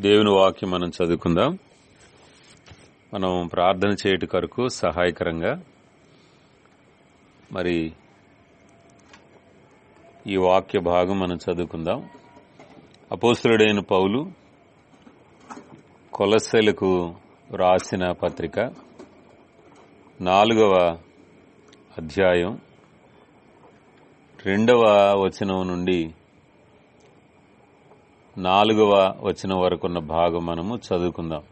దేవుని వాక్యం మనం చదువుకుందాం. మనం ప్రార్థన చేయటి కొరకు సహాయకరంగా మరి ఈ వాక్య భాగం మనం చదువుకుందాం. అపోస్తుడైన పౌలు కొలసెలకు రాసిన పత్రిక నాలుగవ అధ్యాయం రెండవ వచనం నుండి నాలుగవ వచనం వరకున్న భాగం మనము చదువుకుందాం.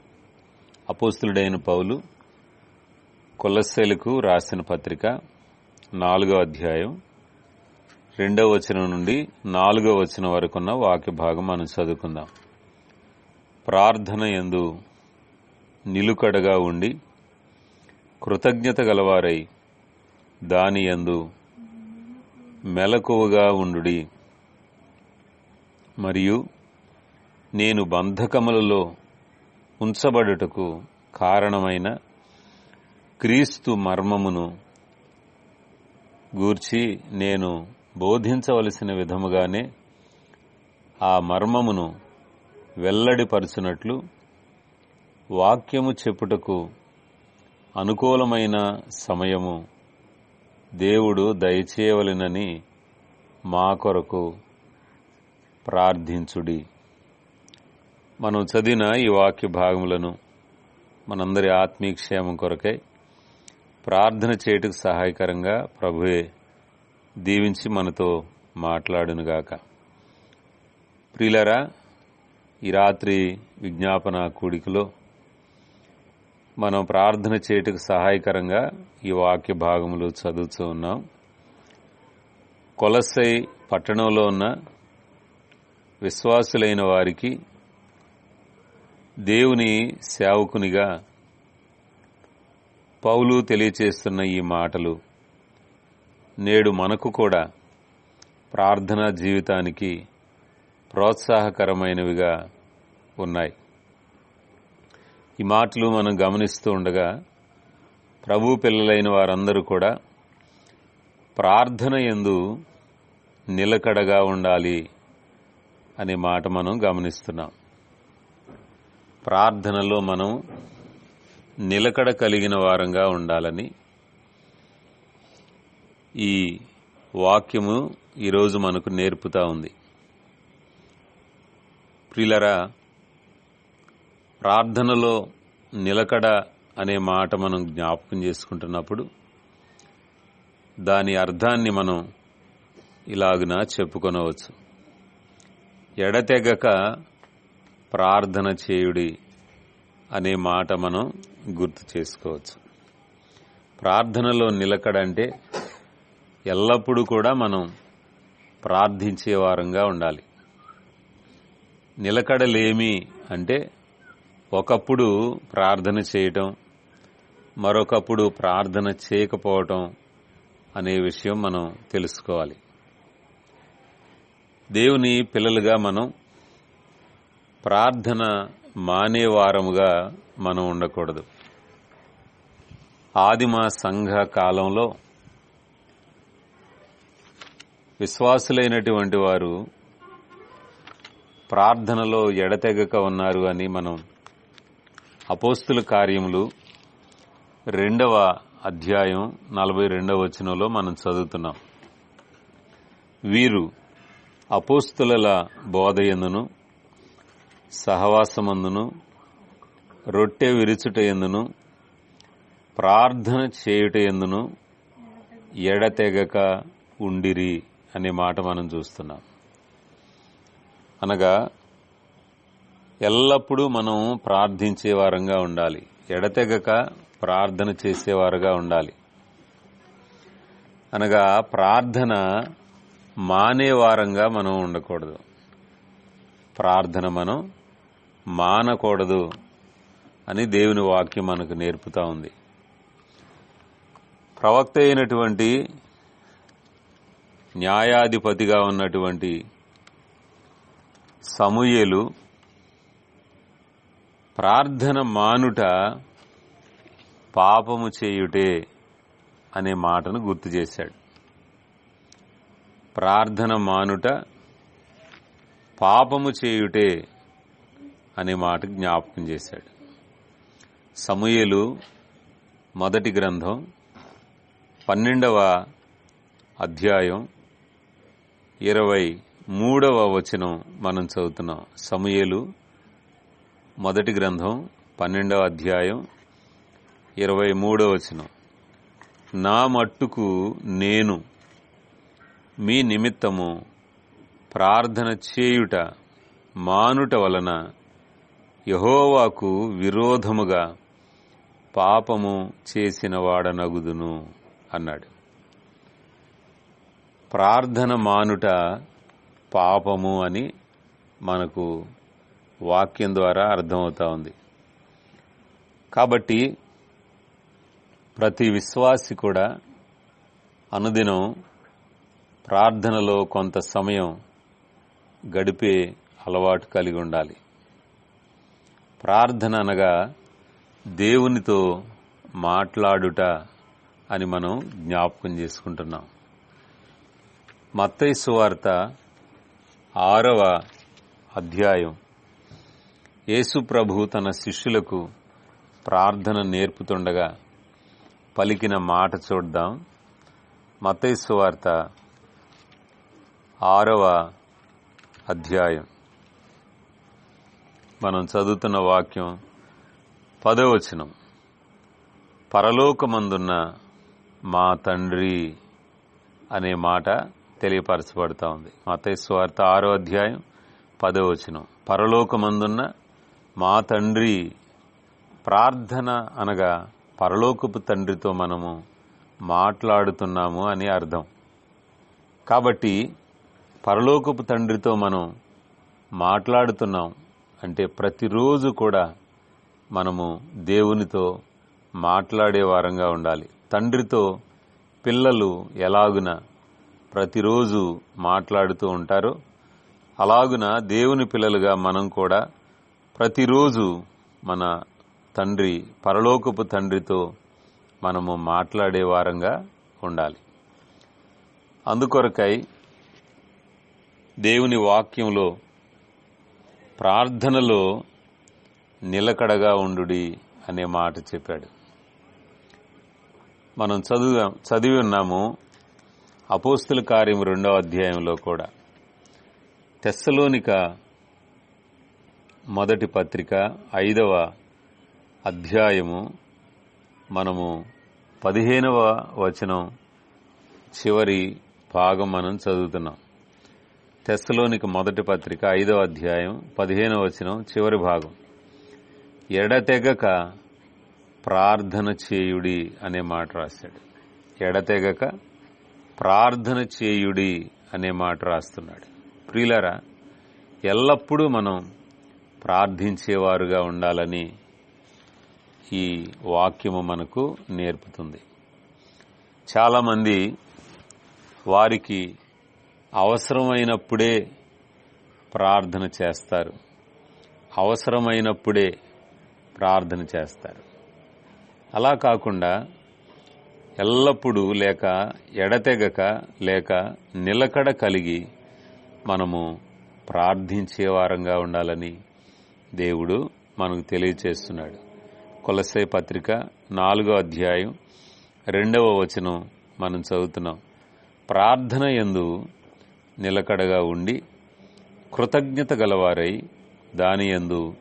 అపోస్తులుడైన పౌలు కొలస్సెలకు రాసిన పత్రిక నాలుగవ అధ్యాయం రెండవ వచనం నుండి నాలుగవ వచనం వరకున్న వాక్య భాగం మనం చదువుకుందాం. ప్రార్థన ఎందు నిలుకడగా ఉండి కృతజ్ఞత గలవారై దాని యందు మెలకువగా ఉండుడి. మరియు నేను బంధకములలో ఉంచబడుటకు కారణమైన క్రీస్తు మర్మమును గూర్చి నేను బోధించవలసిన విధముగానే ఆ మర్మమును వెల్లడిపరచునట్లు వాక్యము చెప్పుటకు అనుకూలమైన సమయము దేవుడు దయచేయవలెనని మా కొరకు ప్రార్థించుడి. మనం చదివిన ఈ వాక్య భాగములను మనందరి ఆత్మీయక్షేమం కొరకై ప్రార్థన చేయటకు సహాయకరంగా ప్రభువే దీవించి మనతో మాట్లాడునుగాక. ప్రియులరా ఈ రాత్రి విజ్ఞాపన కూడికలో మనం ప్రార్థన చేయుటకు సహాయకరంగా ఈ వాక్య భాగములు చదువుతూ ఉన్నాం. కొలసై పట్టణంలో ఉన్న విశ్వాసులైన వారికి దేవుని సేవకునిగా పౌలు తెలియచేస్తున్న ఈ మాటలు నేడు మనకు కూడా ప్రార్థనా జీవితానికి ప్రోత్సాహకరమైనవిగా ఉన్నాయి. ఈ మాటలు మనం గమనిస్తూ ఉండగా ప్రభు పిల్లలైన వారందరూ కూడా ప్రార్థన ఎందు నిలకడగా ఉండాలి అనే మాట మనం గమనిస్తున్నాం. ప్రార్థనలో మనం నిలకడ కలిగిన వారంగా ఉండాలని ఈ వాక్యము ఈరోజు మనకు నేర్పుతా ఉంది. ప్రిలరా ప్రార్థనలో నిలకడ అనే మాట మనం జ్ఞాపకం చేసుకుంటున్నప్పుడు దాని అర్థాన్ని మనం ఇలాగున చెప్పుకొనవచ్చు. ఎడతెగక ప్రార్థన చేయుడి అనే మాట మనం గుర్తు చేసుకోవచ్చు. ప్రార్థనలో నిలకడంటే ఎల్లప్పుడూ కూడా మనం ప్రార్థించే వారంగా ఉండాలి. నిలకడలేమి అంటే ఒకప్పుడు ప్రార్థన చేయటం మరొకప్పుడు ప్రార్థన చేయకపోవటం అనే విషయం మనం తెలుసుకోవాలి. దేవుని పిల్లలుగా మనం ప్రార్థన మానేవారముగా మనం ఉండకూడదు. ఆదిమ సంఘ కాలంలో విశ్వాసులైనటువంటి వారు ప్రార్థనలో ఎడతెగక ఉన్నారు అని మనం అపోస్తుల కార్యములు రెండవ అధ్యాయం నలభై రెండవ వచనంలో మనం చదువుతున్నాం. వీరు అపోస్తుల బోధయందును సహవాసమందును రొట్టె విరుచుట ఎందును ప్రార్థన చేయుట ఎందును ఎడతెగక ఉండిరి అనే మాట మనం చూస్తున్నాం. అనగా ఎల్లప్పుడూ మనం ప్రార్థించే వారంగా ఉండాలి. ఎడతెగక ప్రార్థన చేసేవారుగా ఉండాలి. అనగా ప్రార్థన మానేవారంగా మనం ఉండకూడదు. ప్రార్థన మనం మానకూడదు అని దేవుని వాక్యం మనకు నేర్పుతా ఉంది. ప్రవక్త అయినటువంటి న్యాయాధిపతిగా ఉన్నటువంటి సమూయేలు ప్రార్థన మానుట పాపము చేయుటే అనే మాటను గుర్తు చేశాడు. ప్రార్థన మానుట పాపము చేయుటే అనే మాట జ్ఞాపకం చేశాడు. సమూయేలు మొదటి గ్రంథం పన్నెండవ అధ్యాయం ఇరవై మూడవ వచనం మనం చదువుతున్నాం. సమూయేలు మొదటి గ్రంథం పన్నెండవ అధ్యాయం ఇరవై మూడవ వచనం. నా మట్టుకు నేను మీ నిమిత్తము ప్రార్థన చేయుట మానుట వలన యహోవాకు విరోధముగా పాపము చేసిన వాడనగుదును అన్నాడు. ప్రార్థన మానుట పాపము అని మనకు వాక్యం ద్వారా అర్థమవుతా ఉంది. కాబట్టి ప్రతి విశ్వాసి కూడా అనుదినం ప్రార్థనలో కొంత సమయం గడిపే అలవాటు కలిగి ఉండాలి. ప్రార్థన అనగా దేవునితో మాట్లాడుట అని మనం జ్ఞాపకం చేసుకుంటున్నాం. మత్తయి సువార్త ఆరవ అధ్యాయం. యేసు ప్రభు తన శిష్యులకు ప్రార్థన నేర్పుతుండగా పలికిన మాట చూద్దాం. మత్తయి వార్త ఆరవ అధ్యాయం. మనం చదువుతున్న వాక్యం పదవచనం పరలోకమందున్న మా తండ్రి అనే మాట తెలియపరచబడతా ఉంది. మతయ్య స్వార్థ ఆరో అధ్యాయం పదవచనం పరలోకమందున్న మా తండ్రి ప్రార్థన అనగా పరలోకపు తండ్రితో మనము మాట్లాడుతున్నాము అని అర్థం. కాబట్టి పరలోకపు తండ్రితో మనం మాట్లాడుతున్నాం. అంటే ప్రతిరోజు కూడా మనము దేవునితో మాట్లాడే వారంగా ఉండాలి. తండ్రితో పిల్లలు ఎలాగున ప్రతిరోజు మాట్లాడుతూ ఉంటారో అలాగున దేవుని పిల్లలుగా మనం కూడా ప్రతిరోజు మన తండ్రి పరలోకపు తండ్రితో మనము మాట్లాడే వారంగా ఉండాలి. అందుకొరకై దేవుని వాక్యంలో ప్రార్థనలో నిలకడగా ఉండుడి అనే మాట చెప్పాడు. మనం చదువు చదివి ఉన్నాము అపోస్తుల కార్యం రెండవ అధ్యాయంలో కూడా. తెస్సలోనిక మొదటి పత్రిక ఐదవ అధ్యాయము మనము పదిహేనవ వచనం చివరి భాగం మనం చదువుతున్నాం. తెస్సలోనిక మొదటి పత్రిక ఐదో అధ్యాయం పదిహేనో వచనం చివరి భాగం. ఎడతెగక ప్రార్థన చేయుడి అనే మాట రాశాడు. ఎడతెగక ప్రార్థన చేయుడి అనే మాట రాస్తున్నాడు. ప్రియులరా ఎల్లప్పుడూ మనం ప్రార్థించేవారుగా ఉండాలని ఈ వాక్యము మనకు నేర్పుతుంది. చాలామంది వారికి అవసరమైనప్పుడే ప్రార్థన చేస్తారు. అవసరమైనప్పుడే ప్రార్థన చేస్తారు. అలా కాకుండా ఎల్లప్పుడూ లేక ఎడతెగక లేక నిలకడ కలిగి మనము ప్రార్థించే వారంగా ఉండాలని దేవుడు మనకు తెలియచేస్తున్నాడు. కొలసే పత్రిక నాలుగో అధ్యాయం రెండవ వచనం మనం చదువుతున్నాం. ప్రార్థన ఎందు నిలకడగా ఉండి కృతజ్ఞత గలవారై దానియందు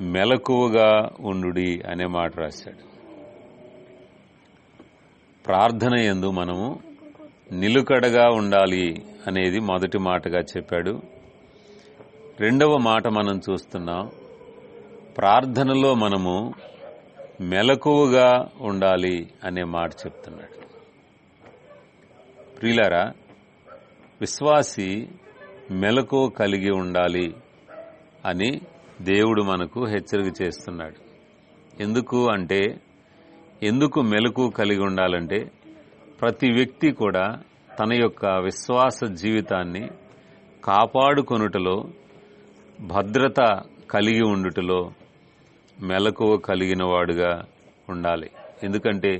మెలకువగా ఉండుడి అనే మాట రాశాడు. ప్రార్థన ఎందు మనము నిలుకడగా ఉండాలి అనేది మొదటి మాటగా చెప్పాడు. రెండవ మాట మనం చూస్తున్నాం ప్రార్థనలో మనము మెలకువగా ఉండాలి అనే మాట చెప్తున్నాడు. ప్రియులారా విశ్వాసి మెలకు కలిగి ఉండాలి అని దేవుడు మనకు హెచ్చరిక చేస్తున్నాడు. ఎందుకు అంటే ఎందుకు మెలకు కలిగి ఉండాలంటే ప్రతి వ్యక్తి కూడా తన యొక్క విశ్వాస జీవితాన్ని కాపాడుకొనుటలో భద్రత కలిగి ఉండుటలో మెలకువ కలిగిన వాడుగా ఉండాలి. ఎందుకంటే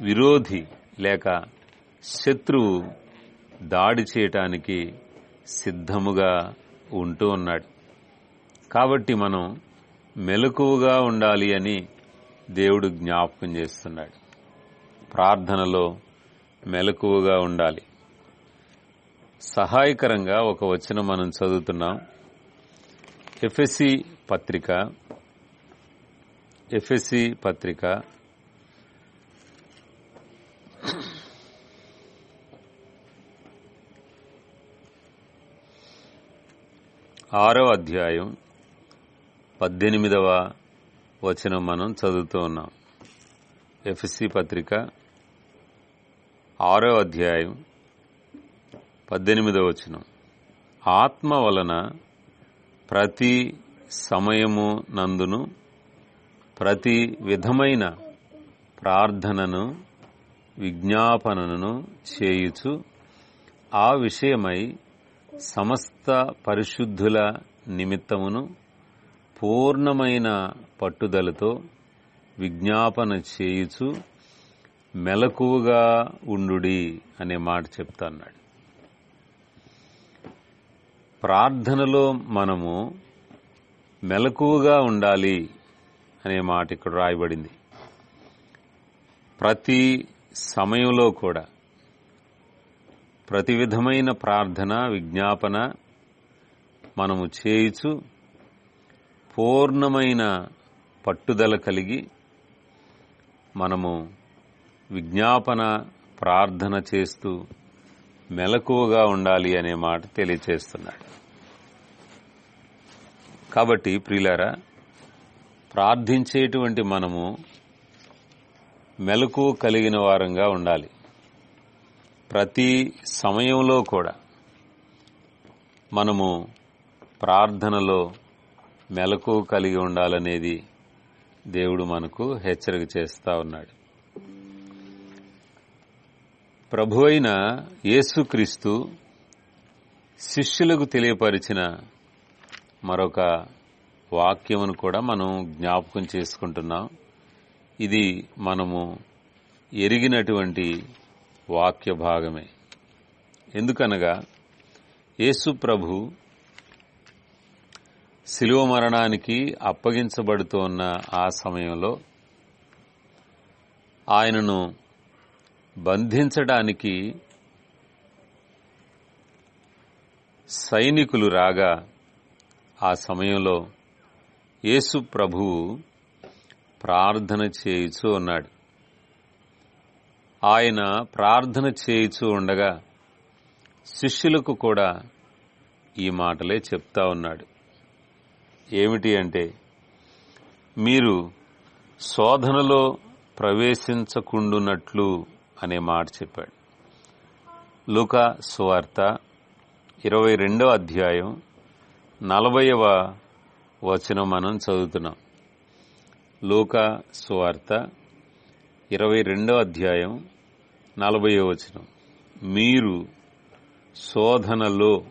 విరోధి లేక శత్రువు దాడి చేయటానికి సిద్ధముగా ఉంటూ ఉన్నాడు. కాబట్టి మనం మెలకువగా ఉండాలి అని దేవుడు జ్ఞాపకం చేస్తున్నాడు. ప్రార్థనలో మెలకువగా ఉండాలి. సహాయకరంగా ఒక వచనం మనం చదువుతున్నాం. ఎఫ్ఎస్సి పత్రిక ఎఫ్ఎస్సి పత్రిక ఆరో అధ్యాయం పద్దెనిమిదవ వచనం మనం చదువుతూ ఉన్నాం. ఎఫ్సి పత్రిక ఆరో అధ్యాయం పద్దెనిమిదవ వచనం. ఆత్మ వలన ప్రతి సమయము నందును ప్రతి విధమైన ప్రార్థనను విజ్ఞాపనను చేయుచు ఆ విషయమై సమస్త పరిశుద్ధుల నిమిత్తమును పూర్ణమైన పట్టుదలతో విజ్ఞాపన చేయుచు మెలకువగా ఉండుడి అనే మాట చెప్తాన్నాడు ప్రార్థనలో మనము మెలకువగా ఉండాలి అనే మాట ఇక్కడ రాయబడింది. ప్రతి సమయంలో కూడా ప్రతి విధమైన ప్రార్థన విజ్ఞాపన మనము చేయుచు పూర్ణమైన పట్టుదల కలిగి మనము విజ్ఞాపన ప్రార్థన చేస్తూ మెలకువగా ఉండాలి అనే మాట తెలియచేస్తున్నాడు. కాబట్టి ప్రియులారా ప్రార్థించేటువంటి మనము మెలకు కలిగిన వారంగా ఉండాలి. ప్రతి సమయంలో కూడా మనము ప్రార్థనలో మెలకు కలిగి ఉండాలనేది దేవుడు మనకు హెచ్చరిక చేస్తా ఉన్నాడు. ప్రభు అయిన యేసుక్రీస్తు శిష్యులకు తెలియపరిచిన మరొక వాక్యమును కూడా మనం జ్ఞాపకం చేసుకుంటున్నాం. ఇది మనము ఎరిగినటువంటి వాక్య భాగమే. ఎందుకనగా యేసు ప్రభు శిలువ మరణానికి అప్పగించబడుతోన్న ఆ సమయంలో ఆయనను బంధించడానికి సైనికులు రాగా ఆ సమయంలో యేసు ప్రభువు ప్రార్థన చేయుచూ ఉన్నాడు. ఆయన ప్రార్థన చేయుచూ ఉండగా శిష్యులకు కూడా ఈ మాటలే చెప్తా ఉన్నాడు. ఏమిటి అంటే మీరు శోధనలో ప్రవేశించకుండునట్లు అనే మాట చెప్పాడు. లూకా సువార్త ఇరవై రెండవ అధ్యాయం నలభైవ వచనం మనం చదువుతున్నాం. లూకా సువార్త ఇరవై రెండో అధ్యాయం నలభయో వచనం. మీరు శోధనలో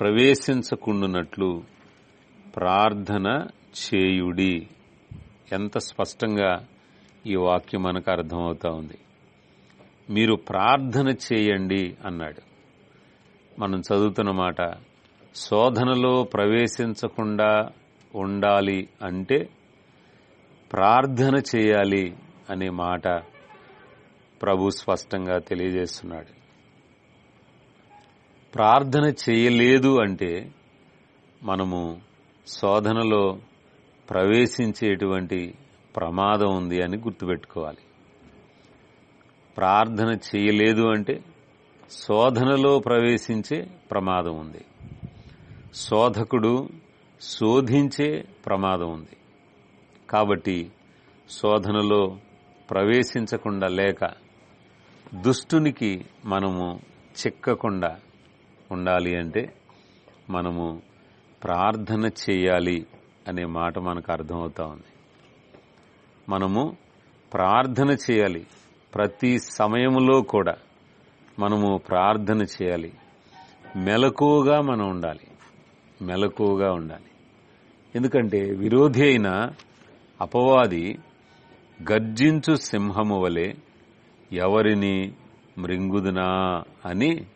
ప్రవేశించకుండునట్లు ప్రార్థన చేయుడి. ఎంత స్పష్టంగా ఈ వాక్యం మనకు అర్థమవుతా ఉంది. మీరు ప్రార్థన చేయండి అన్నాడు. మనం చదువుతున్న మాట శోధనలో ప్రవేశించకుండా ఉండాలి అంటే ప్రార్థన చేయాలి అనే మాట ప్రభు స్పష్టంగా తెలియజేస్తున్నాడు. ప్రార్థన చేయలేదు అంటే మనము శోధనలో ప్రవేశించేటువంటి ప్రమాదం ఉంది అని గుర్తుపెట్టుకోవాలి. ప్రార్థన చేయలేదు అంటే శోధనలో ప్రవేశించే ప్రమాదం ఉంది. శోధకుడు శోధించే ప్రమాదం ఉంది. కాబట్టి శోధనలో ప్రవేశించకుండా లేక దుష్టునికి మనము చిక్కకుండా ఉండాలి అంటే మనము ప్రార్థన చేయాలి అనే మాట మనకు అర్థమవుతా ఉంది. మనము ప్రార్థన చేయాలి. ప్రతి సమయంలో కూడా మనము ప్రార్థన చేయాలి. మెలకువగా మనం ఉండాలి. మెలకువగా ఉండాలి. ఎందుకంటే విరోధి అయిన అపవాది గర్జించు సింహము వలె ఎవరిని మృంగుదునా అని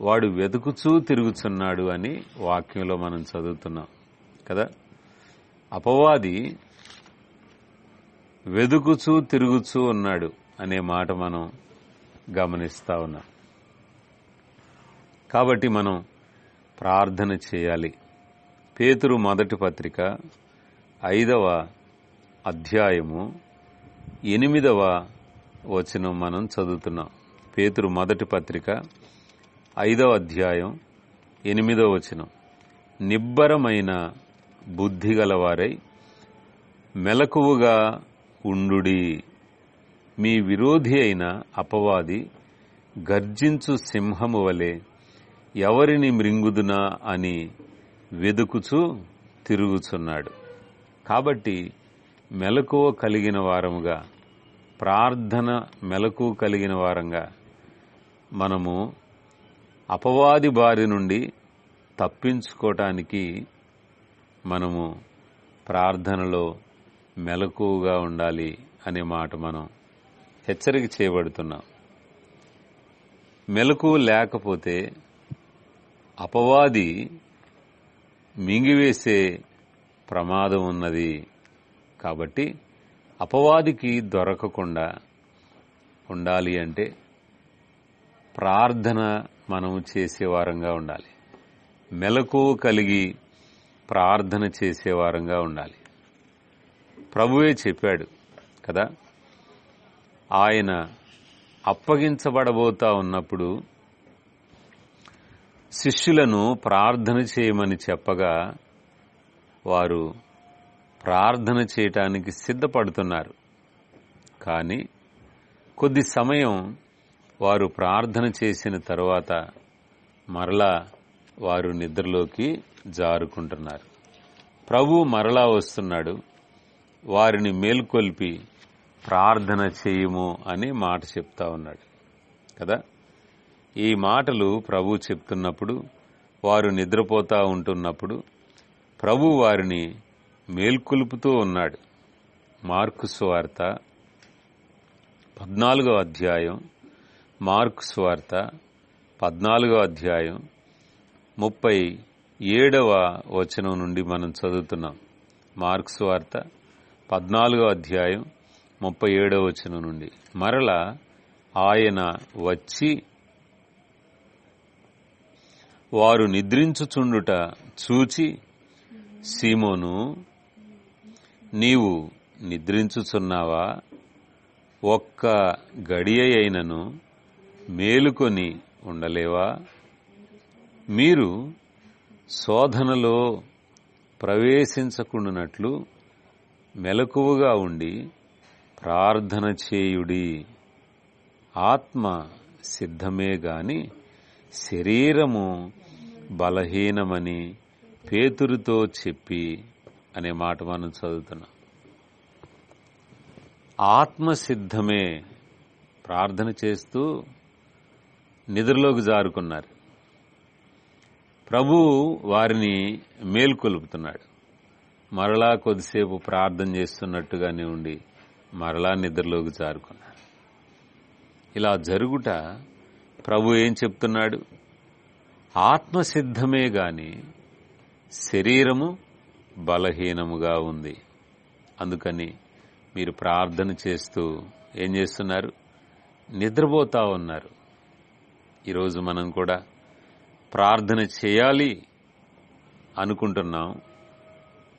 వాడు వెతుకుచూ తిరుగుచున్నాడు అని వాక్యంలో మనం చదువుతున్నాం. కదా? అపవాది వెదుకుచూ తిరుగుచూ ఉన్నాడు అనే మాట మనం గమనిస్తా ఉన్నాం. కాబట్టి మనం ప్రార్థన చేయాలి. పేతురు మొదటి పత్రిక ఐదవ అధ్యాయము ఎనిమిదవ వచనం మనం చదువుతున్నాం. పేతురు మొదటి పత్రిక ఐదవ అధ్యాయం ఎనిమిదవ వచనం. నిబ్బరమైన బుద్ధి గలవారై మెలకువగా ఉండుడి. మీ విరోధి అయిన అపవాది గర్జించు సింహము వలె ఎవరిని మృంగుదునా అని వెదుకుచూ తిరుగుచున్నాడు. కాబట్టి మెలకువ కలిగిన వారముగా ప్రార్థన మెలకు కలిగిన వారంగా మనము అపవాది బారి నుండి తప్పించుకోవటానికి మనము ప్రార్థనలో మెలకువగా ఉండాలి అనే మాట మనం హెచ్చరిక చేయబడుతున్నాం. మెలకు లేకపోతే అపవాది మింగివేసే ప్రమాదం ఉన్నది కాబట్టి అపవాదికి దొరకకుండా ఉండాలి అంటే ప్రార్థన మనం చేసేవారంగా ఉండాలి. మెలకు కలిగి ప్రార్థన చేసేవారంగా ఉండాలి. ప్రభువే చెప్పాడు కదా ఆయన అప్పగించబడబోతా ఉన్నప్పుడు శిష్యులను ప్రార్థన చేయమని చెప్పగా వారు ప్రార్థన చేయటానికి సిద్ధపడుతున్నారు. కానీ కొద్ది సమయం వారు ప్రార్థన చేసిన తరువాత మరలా వారు నిద్రలోకి జారుకుంటున్నారు. ప్రభు మరలా వస్తున్నాడు. వారిని మేల్కొల్పి ప్రార్థన చేయము అని మాట చెప్తా ఉన్నాడు. కదా? ఈ మాటలు ప్రభు చెప్తున్నప్పుడు వారు నిద్రపోతా ఉంటున్నప్పుడు ప్రభు వారిని మేల్కొలుపుతూ ఉన్నాడు. మార్కు స్వార్త పద్నాలుగో అధ్యాయం మార్కు స్వార్త పద్నాలుగో అధ్యాయం ముప్పై ఏడవ వచనం నుండి మనం చదువుతున్నాం. మార్క్స్ వార్త పద్నాలుగో అధ్యాయం ముప్పై ఏడవ వచనం నుండి. మరల ఆయన వచ్చి వారు నిద్రించుచుండుట చూచి సీమోను నీవు నిద్రించుచున్నావా? ఒక్క గడియ అయినను మేలుకొని ఉండలేవా? మీరు శోధనలో ప్రవేశించకుండానట్లు మెలకువగా ఉండి ప్రార్థన చేయుడి. ఆత్మ సిద్ధమే గాని శరీరము బలహీనమని పేతురుతో చెప్పి అనే మాట మనం చదువుతున్నాం. ఆత్మ సిద్ధమే ప్రార్థన చేస్తూ నిద్రలోకి జారుకున్నారు. ప్రభు వారిని మేల్కొలుపుతున్నాడు. మరలా కొద్దిసేపు ప్రార్థన చేస్తున్నట్టుగానే ఉండి మరలా నిద్రలోకి జారుకున్నారు. ఇలా జరుగుట ప్రభు ఏం చెప్తున్నాడు? ఆత్మసిద్ధమే గాని శరీరము బలహీనముగా ఉంది. అందుకని మీరు ప్రార్థన చేస్తూ ఏం చేస్తున్నారు? నిద్రపోతా ఉన్నారు. ఈరోజు మనం కూడా ప్రార్థన చేయాలి అనుకుంటున్నాం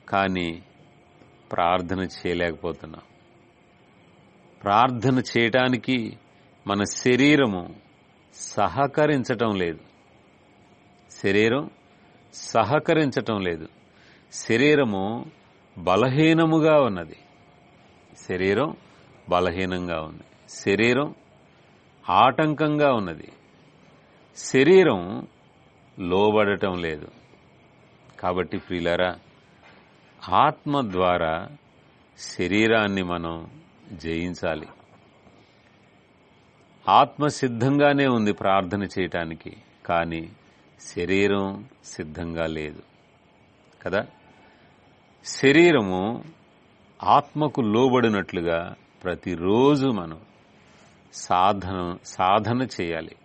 కానీ ప్రార్థన చేయలేకపోతున్నాం. ప్రార్థన చేయటానికి మన శరీరము సహకరించటం లేదు. శరీరం సహకరించటం లేదు. శరీరము బలహీనముగా ఉన్నది. శరీరం బలహీనంగా ఉంది. శరీరం ఆటంకంగా ఉన్నది. శరీరం లోబడటం లేదు. కాబట్టి ప్రిలరా ఆత్మ ద్వారా శరీరాన్ని మనం జయించాలి. ఆత్మ సిద్ధంగానే ఉంది ప్రార్థన చేయటానికి కానీ శరీరం సిద్ధంగా లేదు. కదా? శరీరము ఆత్మకు లోబడినట్లుగా ప్రతిరోజు మనం సాధన సాధన చేయాలి.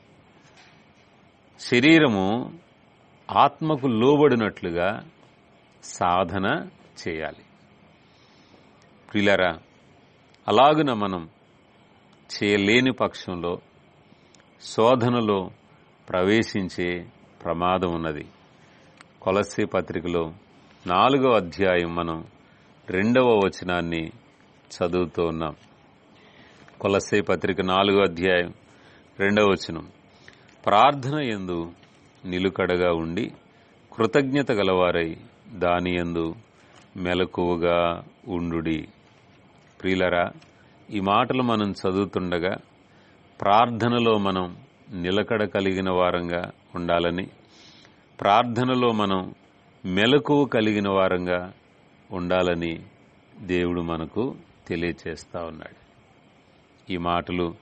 శరీరము ఆత్మకు లోబడినట్లుగా సాధన చేయాలి. ప్రిలరా అలాగున మనం చేయలేని పక్షంలో శోధనలో ప్రవేశించే ప్రమాదం ఉన్నది. కొలస్సీ పత్రికలో నాలుగో అధ్యాయం మనం రెండవ వచనాన్ని చదువుతూ ఉన్నాం. కొలసే పత్రిక నాలుగో అధ్యాయం రెండవ వచనం. ప్రార్థన ఎందు నిలుకడగా ఉండి కృతజ్ఞత గలవారై దాని ఎందు మెలకువగా ఉండుడి. ప్రియులరా ఈ మాటలు మనం చదువుతుండగా ప్రార్థనలో మనం నిలకడ కలిగిన వారంగా ఉండాలని ప్రార్థనలో మనం మెలకువ కలిగిన వారంగా ఉండాలని దేవుడు మనకు తెలియచేస్తా ఉన్నాడు. ఈ మాటలు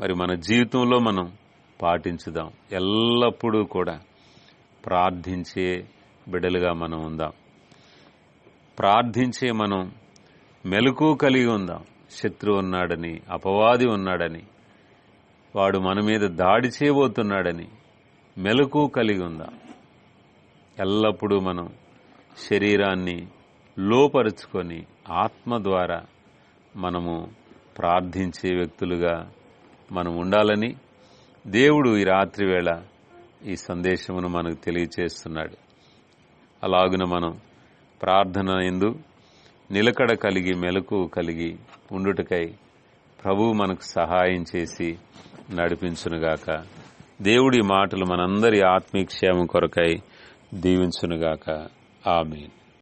మరి మన జీవితంలో మనం పాటించుదాం. ఎల్లప్పుడూ కూడా ప్రార్థించే బిడలుగా మనం ఉందాం. ప్రార్థించే మనం మెలకు కలిగి ఉందాం. శత్రువు ఉన్నాడని అపవాది ఉన్నాడని వాడు మన మీద దాడి చేయబోతున్నాడని మెలకు కలిగి ఉందాం. ఎల్లప్పుడూ మనం శరీరాన్ని లోపరుచుకొని ఆత్మ ద్వారా మనము ప్రార్థించే వ్యక్తులుగా మనం ఉండాలని దేవుడు ఈ రాత్రివేళ ఈ సందేశమును మనకు తెలియచేస్తున్నాడు. అలాగున మనం ప్రార్థన ఎందు నిలకడ కలిగి మెలకు కలిగి ఉండుటకై ప్రభువు మనకు సహాయం చేసి నడిపించునుగాక. దేవుడి మాటలు మనందరి ఆత్మీక్షేమం కొరకై దీవించునుగాక. ఆమెన్.